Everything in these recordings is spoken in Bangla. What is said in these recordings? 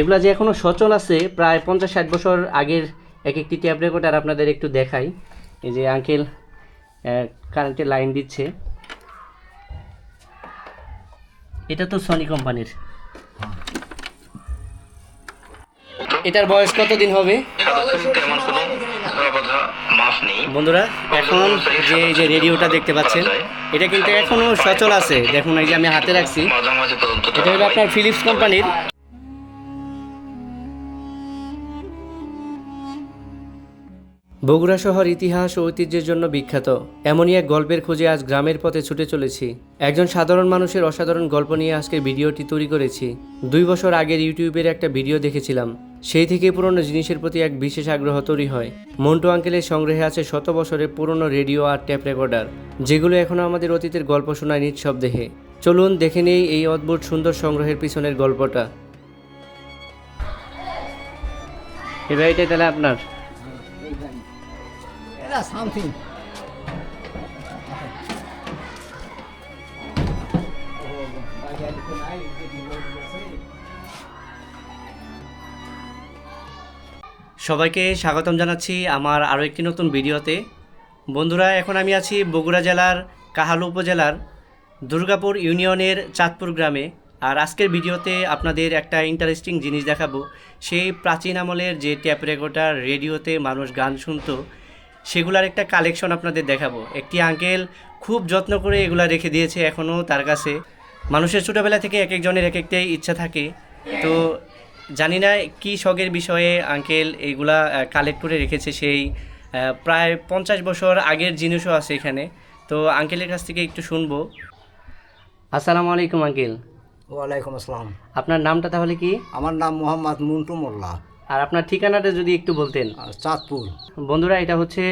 এগুলা যে এখনও সচল আছে, প্রায় পঞ্চাশ ষাট বছর আগের এক একটি ট্যাপ রেকর্ডার আপনাদের একটু দেখাই। এই যে আঙ্কেল কারেন্টের লাইন দিচ্ছে। এটা তো সনি কোম্পানির এটার বয়স কতদিন হবে? বন্ধুরা, এখন যে এই যে রেডিওটা দেখতে পাচ্ছেন, এটা কিন্তু এখনও সচল আছে। দেখুন, এই যে আমি হাতে রাখছি। এটা হলো আপনার ফিলিপস কোম্পানির বগুড়া শহর ইতিহাস ও ঐতিহ্যের জন্য বিখ্যাত। এমনই এক গল্পের খোঁজে আজ গ্রামের পথে ছুটে চলেছি। একজন সাধারণ মানুষের অসাধারণ গল্প নিয়ে আজকের ভিডিওটি তৈরি করেছি। দুই বছর আগের ইউটিউবের একটা ভিডিও দেখেছিলাম। সেই থেকে পুরনো জিনিসের প্রতি এক বিশেষ আগ্রহ তৈরি হয়। মন্টু আঙ্কেলের সংগ্রহে আছে শত বছরের পুরনো রেডিও আর ট্যাপ রেকর্ডার, যেগুলো এখনও আমাদের অতীতের গল্প শোনায় নিঃশব্দেহে। চলুন দেখে নেই এই অদ্ভুত সুন্দর সংগ্রহের পিছনের গল্পটা। এটাই তাহলে আপনার? সবাইকে স্বাগতম জানাচ্ছি আমার আরও একটি নতুন ভিডিওতে। বন্ধুরা, এখন আমি আছি বগুড়া জেলার কাহালু উপজেলার দুর্গাপুর ইউনিয়নের চাঁদপুর গ্রামে। আর আজকের ভিডিওতে আপনাদের একটা ইন্টারেস্টিং জিনিস দেখাবো। সেই প্রাচীন আমলের যে ট্যাপ রেকর্ডার রেডিওতে মানুষ গান শুনতো সেগুলার একটা কালেকশন আপনাদের দেখাবো। একটি আঙ্কেল খুব যত্ন করে এগুলা রেখে দিয়েছে এখনও তার কাছে। মানুষের ছোটোবেলা থেকে এক একজনের এক একটাই ইচ্ছা থাকে। তো জানি না কী শখের বিষয়ে আঙ্কেল এইগুলা কালেক্ট করে রেখেছে সেই প্রায় পঞ্চাশ বছর আগের জিনিসও আছে এখানে। তো আঙ্কেলের কাছ থেকে একটু শুনব। আসসালামু আলাইকুম আঙ্কেল ওয়ালাইকুম আসসালাম। আপনার নামটা তাহলে কি? আমার নাম মোহাম্মদ মুন্টু মোল্লা। আর আপনার ঠিকানাটা যদি একটু বলতেন। চাঁদপুর। বন্ধুরা এটা হচ্ছে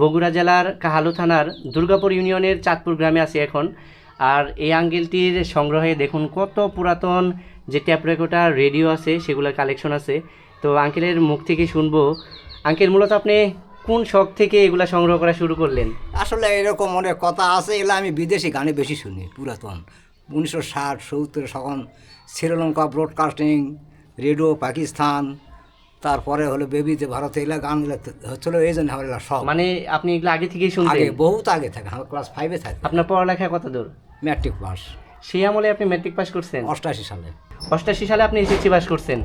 বগুড়া জেলার কাহালু থানার দুর্গাপুর ইউনিয়নের চাঁদপুর গ্রামে আছি এখন। আর এই আঙ্গেলটির সংগ্রহে দেখুন কত পুরাতন যে ট্যাপ রেকর্ডার রেডিও আছে সেগুলোর কালেকশন আছে। তো আঙ্কেলের মুখ থেকে শুনব আঙ্কেল মূলত আপনি কোন শখ থেকে এগুলা সংগ্রহ করা শুরু করলেন? আসলে এরকম অনেক কথা আছে এগুলো আমি বিদেশি গানে বেশি শুনি পুরাতন। উনিশশো ষাট সত্তর তখন শ্রীলঙ্কা ব্রডকাস্টিং রেডিও পাকিস্তান তারপরে হলো বেবিতে ভারতে এগুলো গানগুলো হচ্ছিল এই জন্য আমার সব। মানে আপনি এগুলো আগে থেকেই আগে বহুত আগে থাকে আমার ক্লাস ফাইভে থাকে আপনার পড়ালেখা কত দূর? ম্যাট্রিক পাস সেই আমলে আপনি ম্যাট্রিক পাস করছেন? অষ্টাশি সালে। অষ্টাশি সালে আপনি এসএসসি পাস করছেন?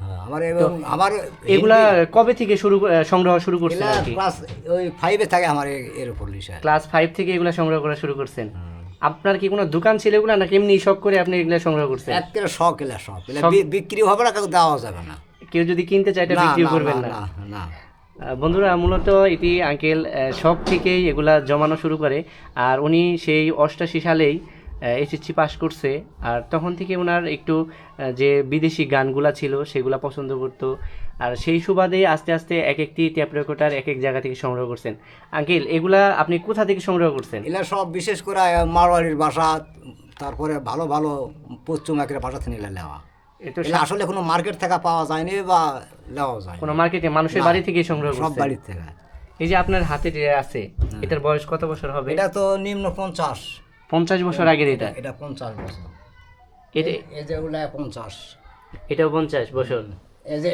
হ্যাঁ, আমার এবং আমার এগুলা কবে থেকে শুরু সংগ্রহ শুরু করছেন এগুলা আর কি? ক্লাস ওই ফাইভে থাকে আমার এর উপর লিসা ক্লাস ফাইভ থেকে এগুলা সংগ্রহ করা শুরু করছেন। আপনার কি কোনো দোকান ছিল এগুলা নাকি এমনি শখ করে আপনি এগুলা সংগ্রহ করছেন? একেবারে শখ এলা শখ। বিক্রি হবে না কাউকে দেওয়া যাবে না। কেউ যদি কিনতে চায় এটা না, করবেন না, বন্ধুরা মূলত এটি আঙ্কেল শখ থেকেই এগুলা জমানো শুরু করে আর উনি সেই অষ্টাশি সালেই এসএসসি পাস করছে আর তখন থেকে ওনার একটু যে বিদেশি গানগুলা ছিল সেগুলা পছন্দ করতো আর সেই সুবাদে আস্তে আস্তে এক একটি ট্যাপ রেকর্ডার এক এক জায়গা থেকে সংগ্রহ করছেন। আঙ্কেল এগুলা আপনি কোথা থেকে সংগ্রহ করছেন? এগুলা সব বিশেষ করে মারোয়ারির বাসা তারপরে ভালো ভালো পশ্চিমাকের বাসা থেকে নেওয়া। এটা আসলে কোনো মার্কেট থেকে পাওয়া যায়নি বা নেওয়া যায় কোনো মার্কেটে মানুষের বাড়ি থেকে সংগ্রহ সব বাড়ির থেকে। এই যে আপনার হাতে যে আছে এটার বয়স কত বছর হবে? এটা তো নিম্ন পঞ্চাশ। পঞ্চাশ বছর আগের এটা? এটা পঞ্চাশ বছর। এটা এই যে ওগুলা পঞ্চাশ। এটাও পঞ্চাশ বছর। এই যে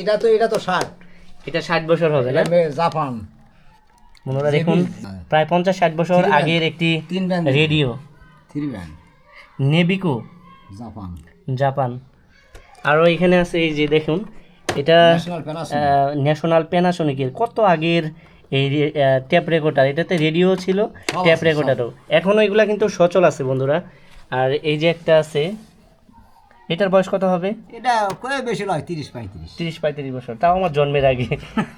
এটা তো এটা তো ষাট। এটা ষাট বছর হবে না? জাপান। বন্ধুরা দেখুন প্রায় পঞ্চাশ ষাট বছর আগের একটি radio. Three band. নেবিকো Japan. Japan. আরও এখানে আছে এই যে দেখুন এটা ন্যাশনাল প্যানাসোনিক ন্যাশনাল প্যানাসোনিকের কত আগের এই ট্যাপ রেকর্ডার এটাতে রেডিও ছিল ট্যাপ রেকর্ডারও এখনও এগুলা কিন্তু সচল আছে বন্ধুরা। আর এই যে একটা আছে এটার বয়স কত হবে? এটা কয়ে বেশি নয় তিরিশ পঁয়ত্রিশ। তিরিশ পঁয়ত্রিশ বছর তাও আমার জন্মের আগে।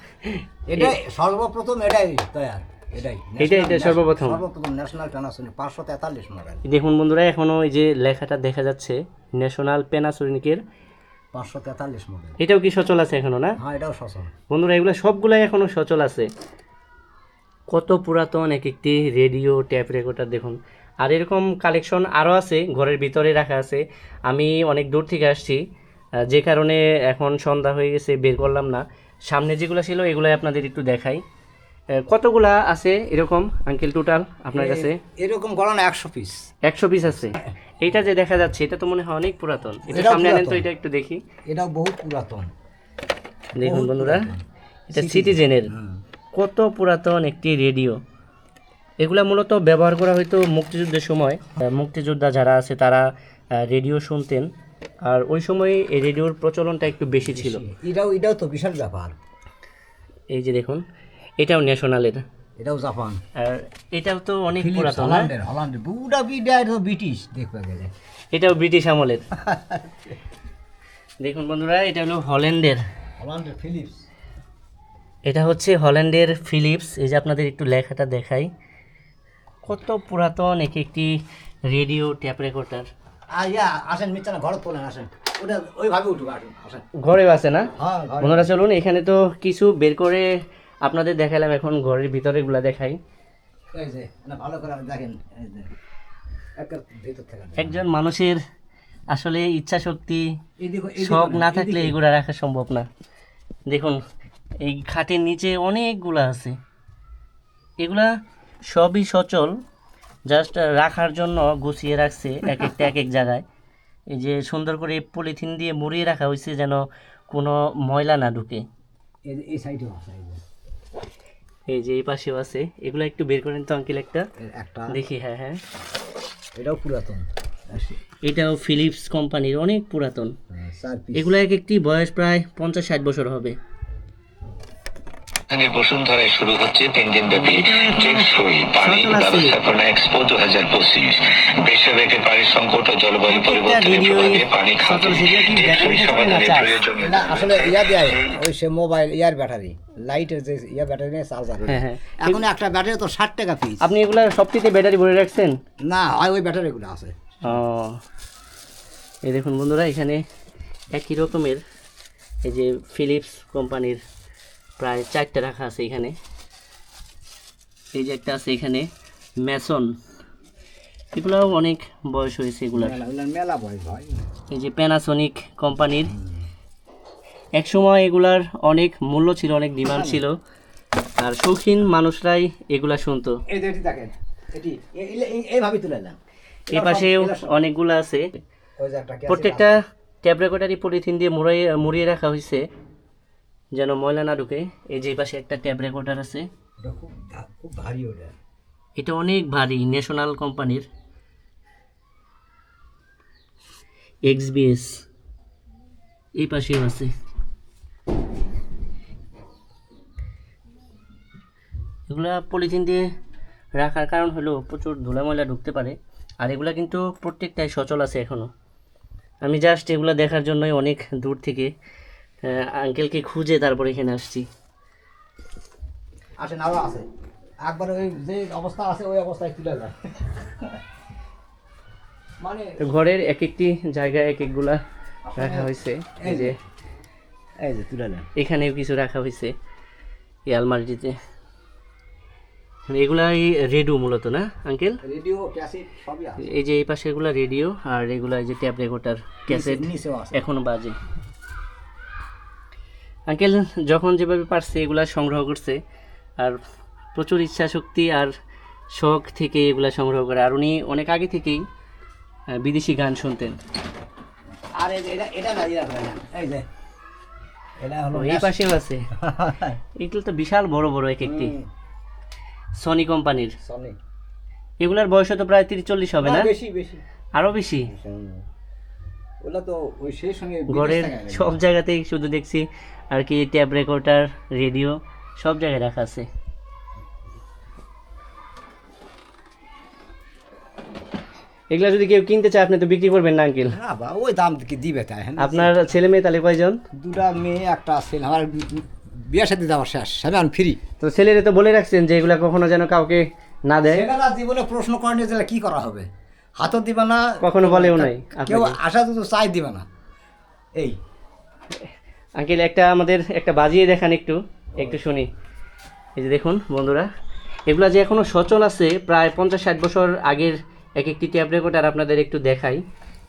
এটাই সর্বপ্রথম এটাই তৈয়ার এটাই। এটা- এটা সর্বপ্রথম। সর্বপ্রথম ন্যাশনাল প্যানাসোনিক পাঁচশো তেতাল্লিশ মডেল দেখুন বন্ধুরা এখনও এই যে লেখাটা দেখা যাচ্ছে ন্যাশনাল প্যানাসোনিকের পাঁচশো তেতাল্লিশ মডেল এটাও কি সচল আছে এখনও না? হ্যাঁ এটাও সচল। বন্ধুরা এগুলো সবগুলাই এখনও সচল আছে। কত পুরাতন এক একটি রেডিও ট্যাপ রেকর্ডার দেখুন। আর এরকম কালেকশন আরও আছে ঘরের ভিতরে রাখা আছে। আমি অনেক দূর থেকে আসছি যে কারণে এখন সন্ধ্যা হয়ে গেছে বের করলাম না। সামনে যেগুলো ছিল এগুলোই আপনাদের একটু দেখাই। কতগুলা আছে এরকম আঙ্কেল টোটাল আপনার কাছে? এরকম গড়ানো একশো পিস একশো পিস আছে। এইটা যে দেখা যাচ্ছে এটা তো মনে হয় অনেক পুরাতন। এটা সামনে আনেন তো এটা একটু দেখি। এটাও বহুত পুরাতন। দেখুন বন্ধুরা এটা সিটিজেনের কত পুরাতন একটি রেডিও এগুলা মূলত ব্যবহার করা হয়তো মুক্তিযুদ্ধের সময়। মুক্তিযোদ্ধা যারা আছে তারা রেডিও শুনতেন। আর ওই সময় এই রেডিওর প্রচলনটা একটু বেশি ছিল। এটাও এটাও তো বিশাল ব্যাপার। এই যে দেখুন এটাও ন্যাশনালের এটাও জাপান। আর এটাও তো অনেক পুরাতন না? হল্যান্ডের হল্যান্ডের। বুড়া বিডা এটা তো ব্রিটিশ দেখবে গেলে এটাও ব্রিটিশ আমলের। দেখুন বন্ধুরা এটা হলো হল্যান্ডের। হল্যান্ডের ফিলিপস। এটা হচ্ছে হল্যান্ডের ফিলিপস। এই যে আপনাদের একটু লেখাটা দেখাই। কত পুরাতন এক একটি রেডিও ট্যাপ রেকর্ডার। আর ইয়া আসেন মিচ্ছানা ঘর তোলেন আসেন। ওটা ওইভাবে উঠুক আসেন ঘরেও আছে না? হ্যাঁ ঘরে বন্ধুরা চলুন এখানে তো কিছু বের করে আপনাদের দেখালাম এখন ঘরের ভিতরেগুলা দেখাই। ভালো করে দেখেন একজন মানুষের আসলে ইচ্ছা শক্তি শখ না থাকলে এগুলা রাখা সম্ভব না। দেখুন এই খাটের নিচে অনেকগুলা আছে। এগুলা সবই সচল জাস্ট রাখার জন্য গুছিয়ে রাখছে এক একটা এক এক জায়গায়। এই যে সুন্দর করে পলিথিন দিয়ে মুড়িয়ে রাখা হয়েছে যেন কোনো ময়লা না ঢুকে। এই- আছে এই যে। এই পাশেও আছে। এগুলো একটু বের করেন তো আঙ্কেল একটা। একটা। দেখি হ্যাঁ হ্যাঁ। এটাও পুরাতন। এটাও ফিলিপস কোম্পানির অনেক পুরাতন। এগুলা এগুলো এক একটি বয়স প্রায় পঞ্চাশ ষাট বছর হবে। রাজধানীর বসুন্ধরায় শুরু হচ্ছে তিন দিন ব্যাপী টেকসই পানি ব্যবস্থাপনা এক্সপো দু হাজার পঁচিশ। বিশ্বব্যাপী পানির সংকট ও জলবায়ু পরিবর্তনের প্রভাবে পানি খাতে টেকসই সমাধানের প্রয়োজন আসলে ইয়া দেয় ওই সে মোবাইল ইয়ার ব্যাটারি লাইটের যে ইয়া ব্যাটারি নেই চার্জার এখন একটা ব্যাটারি তো ষাট টাকা পিস আপনি এগুলা সবটিতে ব্যাটারি ভরে রাখছেন? না হয় ওই ব্যাটারিগুলো আছে। ও। এই দেখুন বন্ধুরা এখানে একই রকমের এই যে ফিলিপস কোম্পানির প্রায় চারটে রাখা আছে এখানে। এই যে একটা আছে এখানে ম্যাসন এগুলাও অনেক বয়স হয়েছে এগুলার। এগুলো মেলা বয়স ভাই এই যে প্যানাসোনিক কোম্পানির। এক সময় এগুলার অনেক মূল্য ছিল অনেক ডিমান্ড ছিল। আর শৌখিন মানুষরাই এগুলা শুনতো। এটি এ- এইভাবে তুলে পাশেও অনেকগুলো আছে। প্রত্যেকটা ট্যাব রেকর্ডারই পলিথিন দিয়ে মুড়িয়ে মুড়িয়ে রাখা হয়েছে। যেন ময়লা না ঢুকে। এই যে পাশে একটা ট্যাব রেকর্ডার আছে। খুব খুব ভারী ওটা। এটা অনেক ভারী ন্যাশনাল কোম্পানির। এক্সবিএস এই পাশেও আছে। এগুলা পলিথিন দিয়ে রাখার কারণ হলো প্রচুর ধুলা ময়লা ঢুকতে পারে। আর এগুলা কিন্তু প্রত্যেকটাই সচল আছে এখনও আমি জাস্ট এগুলা দেখার জন্যই অনেক দূর থেকে আঙ্কেলকে খুঁজে তারপর এখানে আসছি। আসেন আরও আছে একবার ওই যে অবস্থা আছে ওই অবস্থায় তুলে দেয়। মানে ঘরের এক একটি জায়গায় এক একগুলা রাখা হয়েছে। এই যে এই যে তুলে নেন এখানেও কিছু রাখা হয়েছে এই আলমারিটিতে। এগুলা এই রেডিও মূলত না আঙ্কেল রেডিও ক্যাসেট সবই আছে। এই যে এই পাশে এগুলা রেডিও আর এগুলা এই যে ট্যাপ রেকর্ডার ক্যাসেট এখনও বাজে। আঙ্কেল যখন যেভাবে পারছে এগুলা সংগ্রহ করছে আর প্রচুর ইচ্ছা শক্তি আর শখ থেকে এগুলা সংগ্রহ করে। আর উনি অনেক আগে থেকেই বিদেশি গান শুনতেন। আর এটা এটা। এই যে এটা হলো এই পাশেও আছে। এগুলো তো বিশাল বড় বড় এক একটি। সনি কোম্পানির সনি এগুলার বয়স তো প্রায় তিরিশ চল্লিশ হবে না বেশি বেশি। আরও বেশি? ওগুলো তো ওই সেই সঙ্গে ঘরের সব জায়গাতেই শুধু দেখছি আর কি ট্যাব রেকর্ডার রেডিও সব জায়গায় রাখা আছে। এগুলা যদি কেউ কিনতে চায় আপনি তো বিক্রি করবেন না আঙ্কেল। না বা ওই দাম কি দিবে তাই হ্যাঁ? আপনার ছেলে মেয়ে তাহলে কয়জন? দুটা মেয়ে একটা ছেলে আমার বিয়ে সাথে দেওয়ার শেষ। আমি আমি ফ্রি তো ছেলেরে তো বলে রাখছেন যে এগুলা কখনো যেন কাউকে না দেয়। সেখানে জীবনে প্রশ্ন করেনি যে কি করা হবে? হাতও দিবে না কখনো বলেও নাই কেউ আশা তো চাই দিবে না। এই। আঙ্কেল একটা আমাদের একটা বাজিয়ে দেখান একটু একটু শুনি। এই যে দেখুন বন্ধুরা এগুলা যে এখনও সচল আছে প্রায় পঞ্চাশ ষাট বছর আগের এক একটি ট্যাব রেকর্ডার আপনাদের একটু দেখাই।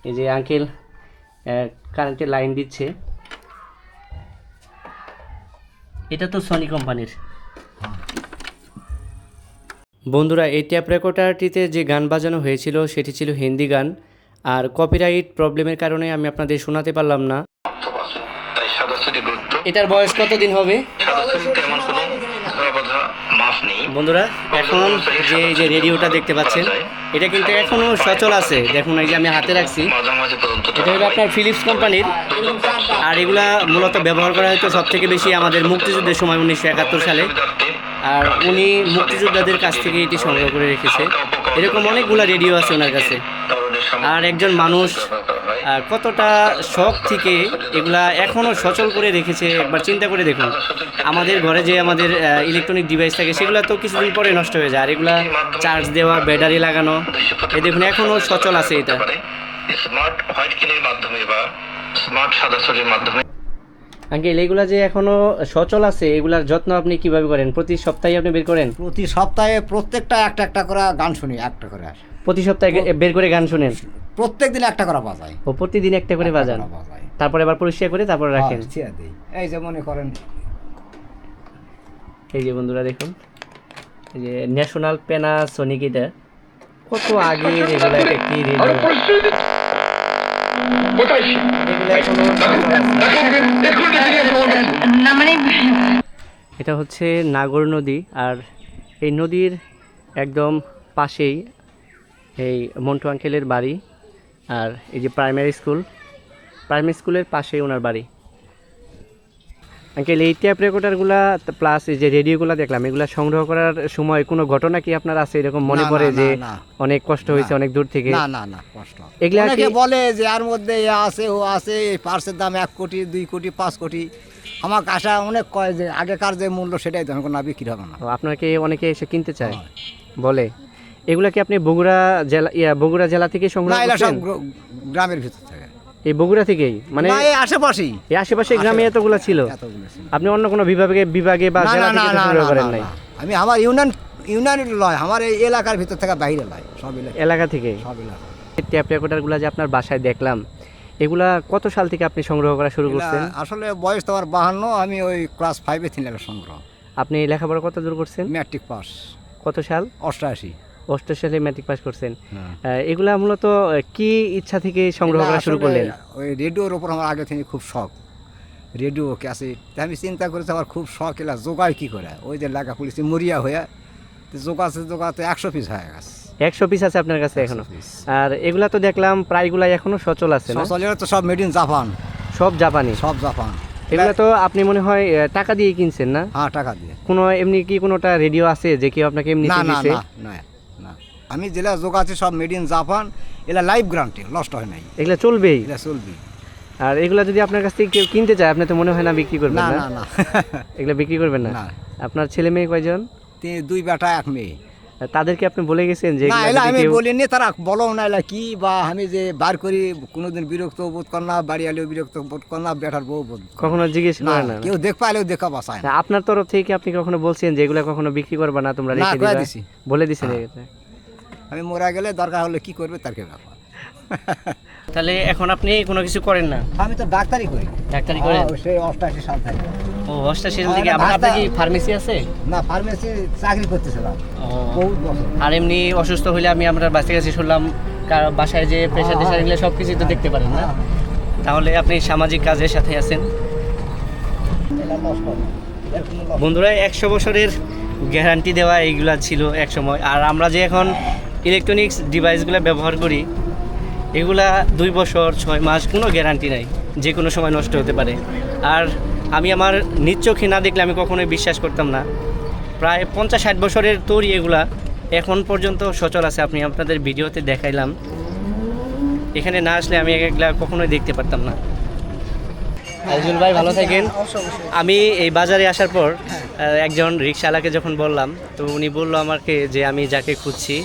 এই যে আঙ্কেল কারেন্টের লাইন দিচ্ছে। এটা তো সনি কোম্পানির বন্ধুরা, এই ট্যাপ রেকর্ডারটিতে যে গান বাজানো হয়েছিল, সেটি ছিল হিন্দি গান। আর কপিরাইট প্রবলেমের কারণে আমি আপনাদের শোনাতে পারলাম না। এটার বয়স কতদিন হবে? বন্ধুরা, এখন যে যে রেডিওটা দেখতে পাচ্ছেন, এটা কিন্তু এখনও সচল আছে। দেখুন এই যে আমি হাতে রাখছি। এটা হলো আপনার ফিলিপস কোম্পানির। আর এগুলা মূলত ব্যবহার করা হয়তো সব থেকে বেশি আমাদের মুক্তিযুদ্ধের সময় উনিশশো একাত্তর সালে। আর উনি মুক্তিযোদ্ধাদের কাছ থেকে এটি সংগ্রহ করে রেখেছে। এরকম অনেকগুলা রেডিও আছে ওনার কাছে। আর একজন মানুষ কতটা শখ থেকে এগুলা এখনও সচল করে রেখেছে, একবার চিন্তা করে দেখুন। আমাদের ঘরে যে আমাদের ইলেকট্রনিক ডিভাইস থাকে, সেগুলো তো কিছুদিন পরে নষ্ট হয়ে যায়। আর এগুলা চার্জ দেওয়া ব্যাটারি লাগানো, এ দেখুন এখনও সচল আছে এটা। স্মার্ট হোয়াইট কিনের মাধ্যমে বা স্মার্ট সদস্যটির মাধ্যমে আঙ্কেল এগুলা যে এখনও সচল আছে এগুলার যত্ন আপনি কীভাবে করেন? প্রতি সপ্তাহে আপনি বের করেন? প্রতি সপ্তাহে প্রত্যেকটা একটা একটা করে গান শুনি একটা করে। প্রতি সপ্তাহে বের করে গান শুনেন? প্রত্যেক দিন একটা করে বাজাই। ও প্রতিদিন একটা করে বাজান? একটা তারপরে আবার পরিষ্কার করে তারপরে রাখেন? হ্যাঁ, দিই। এই যে মনে করেন। এই যে বন্ধুরা দেখুন এই যে ন্যাশনাল প্যানাসোনিক এটা কত আগে এগুলা এটা কি রেডিও। এটা হচ্ছে নাগর নদী আর এই নদীর একদম পাশেই এই মন্টু আঙ্কেলের বাড়ি আর এই যে প্রাইমারি স্কুল প্রাইমারি স্কুলের পাশেই ওনার বাড়ি। আঙ্কেল এই ট্যাপ রেকর্ডারগুলা প্লাস এই যে রেডিওগুলো দেখলাম এগুলা সংগ্রহ করার সময় কোনো ঘটনা কি আপনার আছে? এরকম মনে পড়ে যে। অনেক কষ্ট হয়েছে অনেক দূর থেকে? না না না কষ্ট এগুলা অনেকে বলে যে আর মধ্যে এ আছে ও আছে এই পার্সের দাম এক কোটি দুই কোটি পাঁচ কোটি। আমার আশা অনেক কয় যে আগেকার যে মূল্য সেটাই তো না বিক্রি হবে না। আপনাকে অনেকে এসে কিনতে চায়? বলে। এগুলা কি আপনি বগুড়া জেলা বগুড়া জেলা থেকে সংগ্রহ গ্রামের ভিতর। এই বগুড়া থেকেই? মানে এই আশেপাশেই। এই আশেপাশে গ্রামে এতগুলো ছিল? এতগুলো ছিল। আপনি অন্য কোনো বিভাগে বিভাগে বা জেলা থেকে সংগ্রহ করেন নাই? আমি আমার ইউনিয়ন ইউনিয়নের লয় আমার এই এলাকার ভিতর থেকে বাইরে লয় সব এলাকা। এলাকা থেকে? সব এলাকা। ট্যাপ রেকর্ডারগুলো যে আপনার বাসায় দেখলাম এগুলা কত সাল থেকে আপনি সংগ্রহ করা শুরু করছেন? আসলে বয়স তোমার বাহান্ন আমি ওই ক্লাস ফাইভে ছিলাম সংগ্রহ। আপনি লেখাপড়া কত দূর করছেন? Matric pass. কত সাল? অষ্টআশি। অষ্টম সালে ম্যাট্রিক পাস করছেন। হ্যাঁ। এগুলা মূলত কি ইচ্ছা থেকে সংগ্রহ করা শুরু করলেন? ওই রেডিওর ওপর আমার আগে থেকে খুব শখ। রেডিও ক্যাসেট তাই আমি চিন্তা করেছি আমার খুব শখ এলা জোগায় কী করে? ওই যে লেখা পুলিশে মরিয়া হয়ে তো জোগাতে জোগাতে একশো পিস হয়ে গেছে। একশো পিস আছে আপনার কাছে এখনও? আর এগুলা তো দেখলাম প্রায়গুলাই এখনও সচল আছে না? সচলের তো সব মেড ইন জাপান সব জাপানি? সব জাপান। এগুলা তো আপনি মনে হয় টাকা দিয়ে কিনছেন না? হ্যাঁ টাকা দিয়ে। কোনো এমনি কি কোনোটা রেডিও আছে যে কেউ আপনাকে এমনি না না না। আমি যেটা জোগাচ্ছি সব মেড ইন জাপান এলা লাইফ গ্রান্টে নষ্ট হয় নাই। এগুলা চলবেই। এটা চলবি আর এগুলা যদি আপনার কাছ থেকে কেউ কিনতে চায় আপনি তো মনে হয় না বিক্রি করবেন না না? না এগুলা বিক্রি করবেন না? আপনার ছেলে মেয়ে কয়জন? তিনি দুই বেটা এক মেয়ে। তাদেরকে আপনি বলে গেছেন যে না এগুলা আমি বলিনি তারা বলো না এলা কি বা আমি যে বার করি কোনোদিন বিরক্ত বোধ কর না বাড়ি আলেও বিরক্ত বোধ কর না বেটার বউ বোধ কখনো জিজ্ঞেস না না? কেউ দেখ পাইলেও দেখা বাসায় আপনার তরফ থেকে আপনি কখনো বলছেন যে এগুলা কখনো বিক্রি করবে না তোমরা রেখে দিবা? বলে দিছেন হ্যাঁ। এটা। আমি মরা গেলে দরকার হলে কি করবে তার কে ব্যাপার? তাহলে এখন আপনি কোনো কিছু করেন না? আমি তো ডাক্তারি করি। ডাক্তারি করেন? হ্যাঁ, সেই অষ্টাশি সাল থেকে। ও অষ্টাশি সাল থেকে আপনার কি ফার্মেসি আছে? না ফার্মেসি চাকরি করতেছিলাম। বহুত বছর। আর এমনি অসুস্থ হলে আমি আপনার বাসে কাছে শুনলাম কার- বাসায় যে প্রেশার টেশার এগুলো সব কিছুই তো দেখতে পারেন না? তাহলে আপনি সামাজিক কাজের সাথে আছেন। বন্ধুরা একশো বছরের গ্যারান্টি দেওয়া এইগুলা ছিল এক সময়। আর আমরা যে এখন ইলেকট্রনিক্স ডিভাইসগুলো ব্যবহার করি, এগুলা দুই বছর, ছয় মাস কোনো গ্যারান্টি নাই, যে কোনো সময় নষ্ট হতে পারে। আর আমি আমার নিজ চোখে না দেখলে আমি কখনোই বিশ্বাস করতাম না। প্রায় পঞ্চাশ ষাট বছরের তৈরি এগুলা এখন পর্যন্ত সচল আছে, আপনি আপনাদের ভিডিওতে দেখাইলাম। এখানে না আসলে আমি এগুলা কখনোই দেখতে পারতাম না। আইজুল ভাই ভালো থাকেন। আমি এই বাজারে আসার পর একজন রিক্সাওয়ালাকে যখন বললাম তো উনি বলল আমাকে যে আমি যাকে খুঁজছি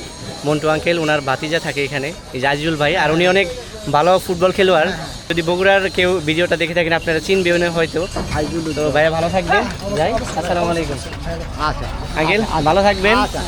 মন্টু আঙ্কেল ওনার ভাতিজা থাকে এখানে এই যে আজিজুল ভাই আর উনি অনেক ভালো ফুটবল খেলোয়াড়। যদি বগুড়ার কেউ ভিডিওটা দেখে থাকেন আপনারা চিনবেন হয়তো। তো ভাইয়া ভালো থাকবেন। যাই আসসালামু আলাইকুম। আচ্ছা। আঙ্কেল ভালো থাকবেন। আচ্ছা।